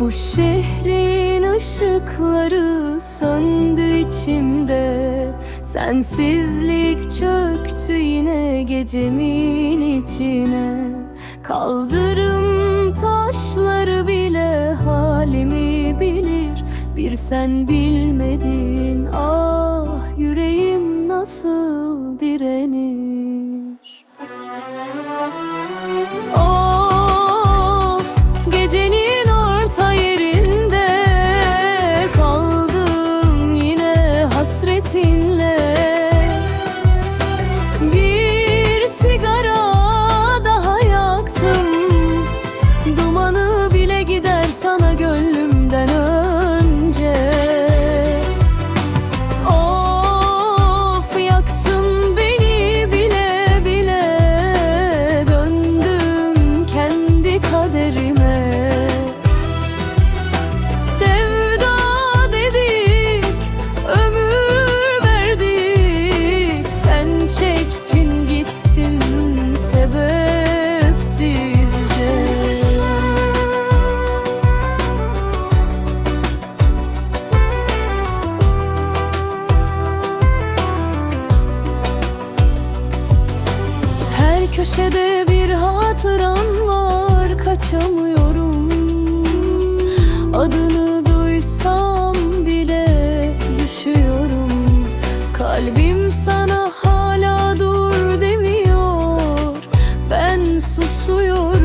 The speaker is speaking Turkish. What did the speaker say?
Bu şehrin ışıkları söndü içimde. Sensizlik çöktü yine gecemin içine. Kaldırım taşları bile halimi bilir. Bir sen bilmedin ah yüreğim nasıl köşede bir hatıran var kaçamıyorum. Adını duysam bile düşüyorum. Kalbim sana hala dur demiyor. Ben susuyorum.